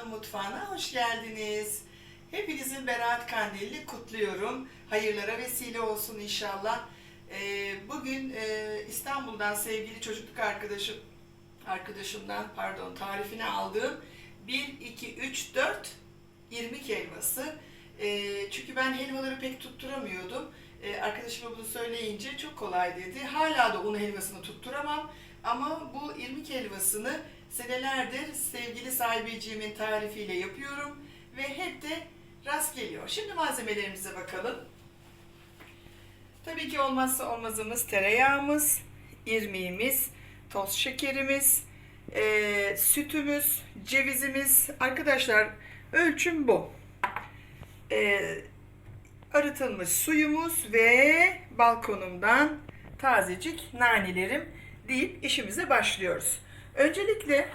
Hanım Mutfağı'na hoş geldiniz. Hepinizin Berat Kandilini kutluyorum. Hayırlara vesile olsun inşallah. Ee, bugün e, İstanbul'dan sevgili çocukluk arkadaşım arkadaşımdan pardon tarifini aldığım 1, 2, 3, 4 irmik helvası. Ee, çünkü ben helvaları pek tutturamıyordum. Ee, arkadaşıma bunu söyleyince çok kolay dedi. Hala da un helvasını tutturamam. Ama bu irmik helvasını senelerdir sevgili sahibeciğimin tarifiyle yapıyorum. Ve hep de rast geliyor. Şimdi malzemelerimize bakalım. Tabii ki olmazsa olmazımız tereyağımız, irmiğimiz, toz şekerimiz, eee, sütümüz, cevizimiz. Arkadaşlar ölçüm bu. Eee, arıtılmış suyumuz ve balkonumdan tazecik nanelerim deyip işimize başlıyoruz. Öncelikle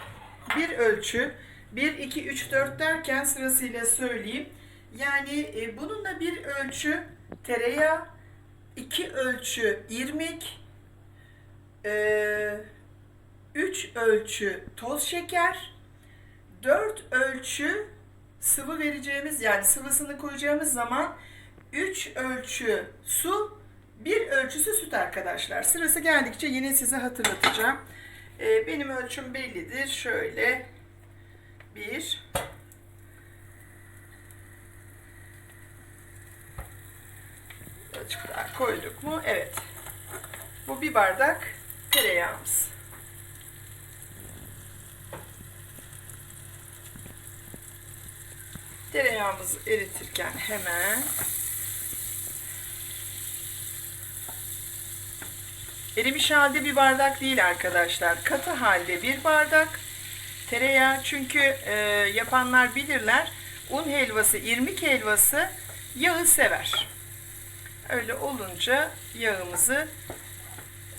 bir ölçü 1, 2, 3, 4 derken sırasıyla söyleyeyim. Yani e, bununla bir ölçü tereyağı, iki ölçü irmik, e, üç ölçü toz şeker, dört ölçü sıvı vereceğimiz yani sıvısını koyacağımız zaman 3 ölçü su, bir ölçüsü süt arkadaşlar. Sırası geldikçe yine size hatırlatacağım. Ee, benim ölçüm bellidir. Şöyle bir daha koyduk mu? Evet. Bu bir bardak tereyağımız. Tereyağımızı eritirken hemen erimiş halde bir bardak değil arkadaşlar. Katı halde bir bardak tereyağı çünkü e, yapanlar bilirler un helvası, irmik helvası yağı sever. Öyle olunca yağımızı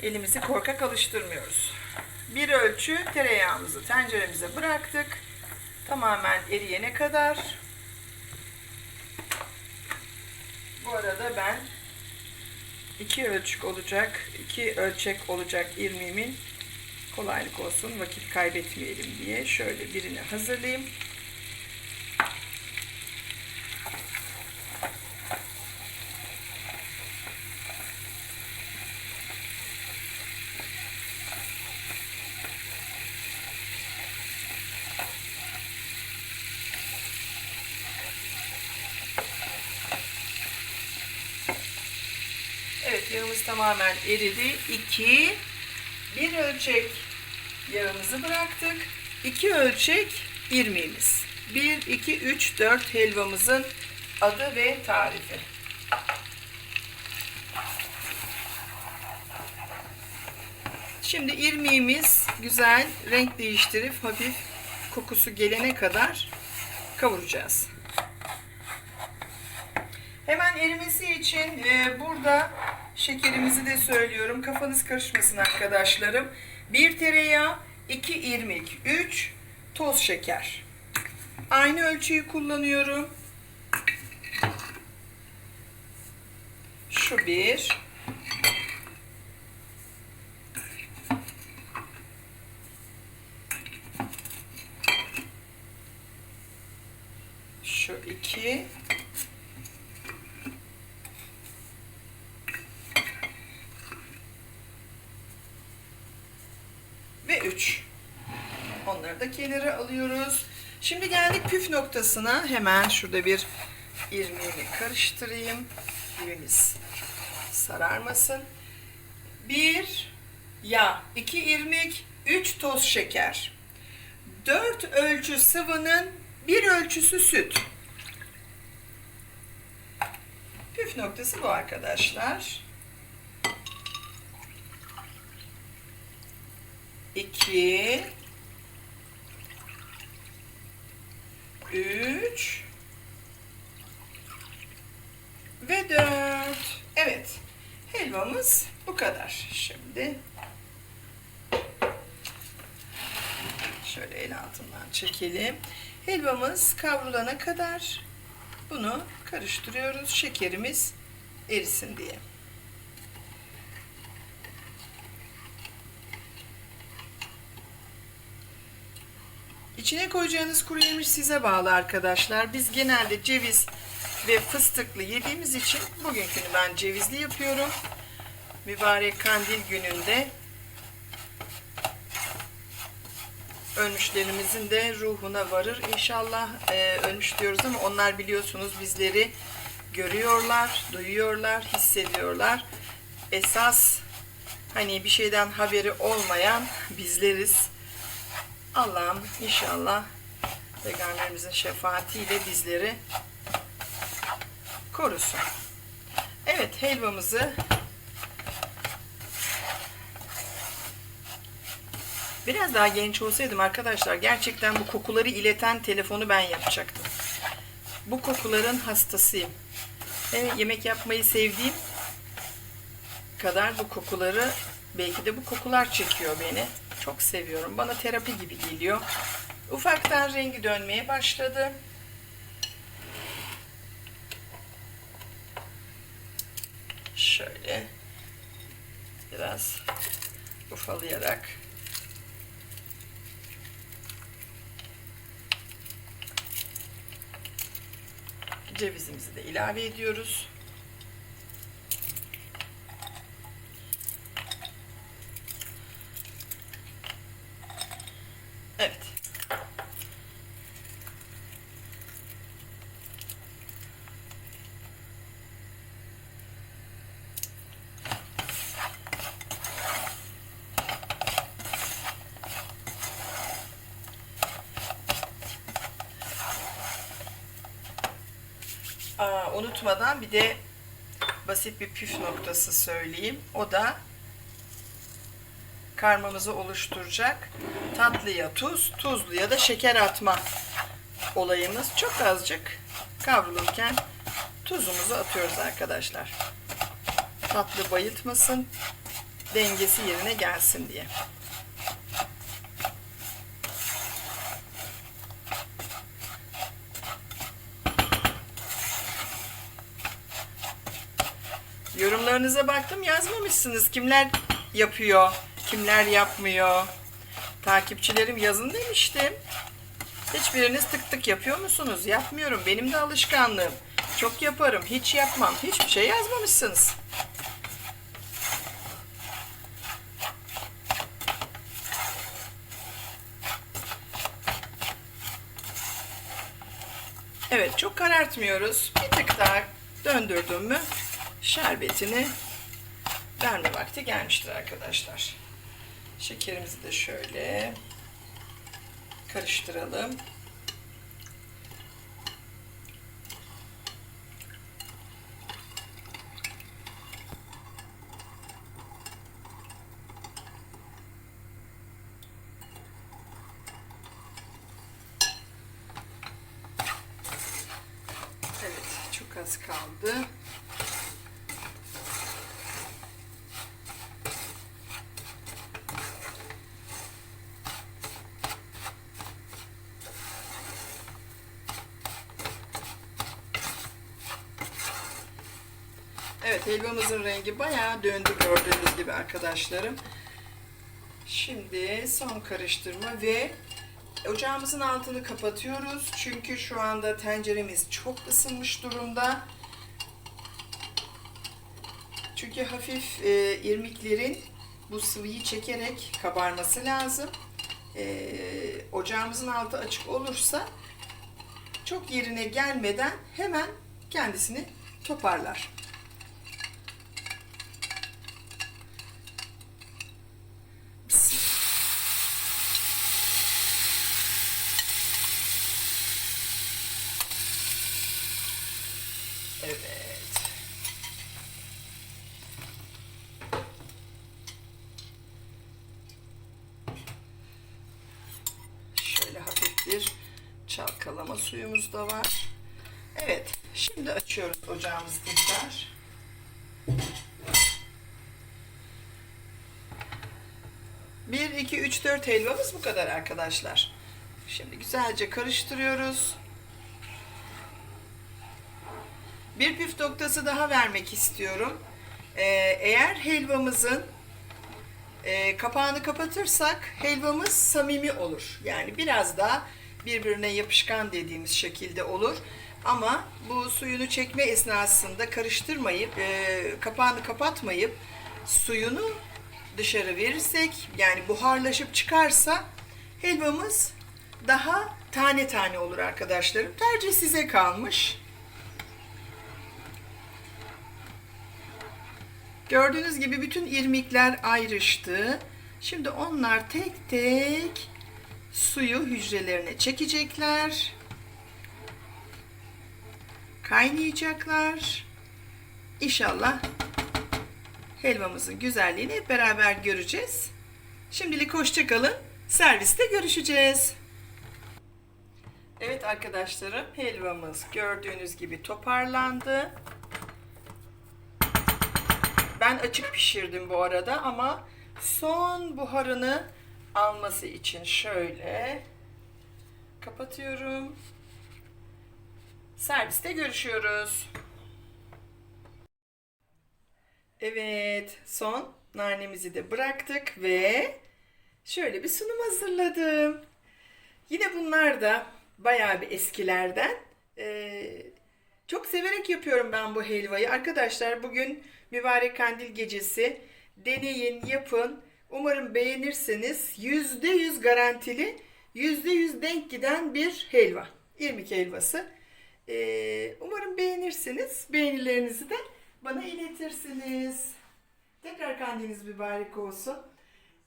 elimizi korkak alıştırmıyoruz. Bir ölçü tereyağımızı tenceremize bıraktık. Tamamen eriyene kadar. Bu arada ben iki ölçük olacak, iki ölçek olacak irmiğimin kolaylık olsun, vakit kaybetmeyelim diye şöyle birini hazırlayayım. Evet yağımız tamamen eridi. 2 bir ölçek yağımızı bıraktık. 2 ölçek irmiğimiz. 1 2 3 4 helvamızın adı ve tarifi. Şimdi irmiğimiz güzel renk değiştirip hafif kokusu gelene kadar kavuracağız. Hemen erimesi için e, burada şekerimizi de söylüyorum. Kafanız karışmasın arkadaşlarım. 1 tereyağı, 2 irmik, 3 toz şeker. Aynı ölçüyü kullanıyorum. Şu bir. Şu iki. ve 3. Onları da alıyoruz. Şimdi geldik püf noktasına. Hemen şurada bir irmiğimi karıştırayım. Dibimiz sararmasın. 1 yağ, 2 irmik, 3 toz şeker. 4 ölçü sıvının bir ölçüsü süt. Püf noktası bu arkadaşlar. 2 3 ve 4. Evet. Helvamız bu kadar. Şimdi şöyle el altından çekelim. Helvamız kavrulana kadar bunu karıştırıyoruz. Şekerimiz erisin diye. İçine koyacağınız kuru yemiş size bağlı arkadaşlar. Biz genelde ceviz ve fıstıklı yediğimiz için bugünkünü ben cevizli yapıyorum. Mübarek kandil gününde ölmüşlerimizin de ruhuna varır. İnşallah e, ölmüş diyoruz ama onlar biliyorsunuz bizleri görüyorlar, duyuyorlar, hissediyorlar. Esas hani bir şeyden haberi olmayan bizleriz. Allah'ım inşallah Peygamberimizin şefaatiyle bizleri korusun. Evet helvamızı Biraz daha genç olsaydım arkadaşlar gerçekten bu kokuları ileten telefonu ben yapacaktım. Bu kokuların hastasıyım. Evet, yemek yapmayı sevdiğim kadar bu kokuları belki de bu kokular çekiyor beni. Çok seviyorum. Bana terapi gibi geliyor. Ufaktan rengi dönmeye başladı. Şöyle biraz ufalayarak cevizimizi de ilave ediyoruz. Evet. Aa, unutmadan bir de basit bir püf noktası söyleyeyim. O da karmamızı oluşturacak tatlıya tuz, tuzluya da şeker atma olayımız. Çok azıcık kavrulurken tuzumuzu atıyoruz arkadaşlar. Tatlı bayıtmasın, dengesi yerine gelsin diye. Yorumlarınıza baktım yazmamışsınız. Kimler yapıyor, kimler yapmıyor. Takipçilerim yazın demiştim. Hiçbiriniz tık tık yapıyor musunuz? Yapmıyorum. Benim de alışkanlığım. Çok yaparım. Hiç yapmam. Hiçbir şey yazmamışsınız. Evet çok karartmıyoruz. Bir tık daha döndürdüm mü şerbetini verme vakti gelmiştir arkadaşlar. Şekerimizi de şöyle karıştıralım. Evet, çok az kaldı. Helvamızın rengi bayağı döndü gördüğünüz gibi arkadaşlarım. Şimdi son karıştırma ve ocağımızın altını kapatıyoruz. Çünkü şu anda tenceremiz çok ısınmış durumda. Çünkü hafif e, irmiklerin bu sıvıyı çekerek kabarması lazım. E, ocağımızın altı açık olursa çok yerine gelmeden hemen kendisini toparlar. Evet. Şöyle hafif bir çalkalama suyumuz da var. Evet. Şimdi açıyoruz ocağımızı tekrar. Bir, iki, üç, dört helvamız bu kadar arkadaşlar. Şimdi güzelce karıştırıyoruz. Bir püf noktası daha vermek istiyorum. Ee, eğer helvamızın Ee, kapağını kapatırsak helvamız samimi olur. Yani biraz daha birbirine yapışkan dediğimiz şekilde olur. Ama bu suyunu çekme esnasında karıştırmayıp, e, kapağını kapatmayıp suyunu dışarı verirsek yani buharlaşıp çıkarsa helvamız daha tane tane olur arkadaşlarım. Tercih size kalmış. Gördüğünüz gibi bütün irmikler ayrıştı. Şimdi onlar tek tek suyu hücrelerine çekecekler. Kaynayacaklar. İnşallah helvamızın güzelliğini hep beraber göreceğiz. Şimdilik hoşça kalın. Serviste görüşeceğiz. Evet arkadaşlarım helvamız gördüğünüz gibi toparlandı. Ben açık pişirdim bu arada ama son buharını alması için şöyle kapatıyorum. Serviste görüşüyoruz. Evet, son nanemizi de bıraktık ve şöyle bir sunum hazırladım. Yine bunlar da bayağı bir eskilerden. Ee, çok severek yapıyorum ben bu helvayı. Arkadaşlar bugün mübarek kandil gecesi. Deneyin, yapın. Umarım beğenirseniz %100 garantili, %100 denk giden bir helva. İrmik helvası. Ee, umarım beğenirsiniz. Beğenilerinizi de bana iletirsiniz. Tekrar kandiliniz mübarek olsun.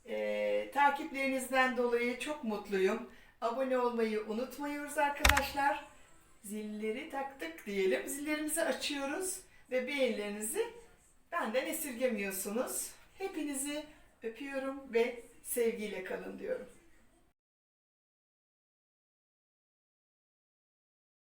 Ee, takiplerinizden dolayı çok mutluyum. Abone olmayı unutmuyoruz arkadaşlar. Zilleri taktık diyelim. Zillerimizi açıyoruz ve beğenilerinizi benden esirgemiyorsunuz. Hepinizi öpüyorum ve sevgiyle kalın diyorum.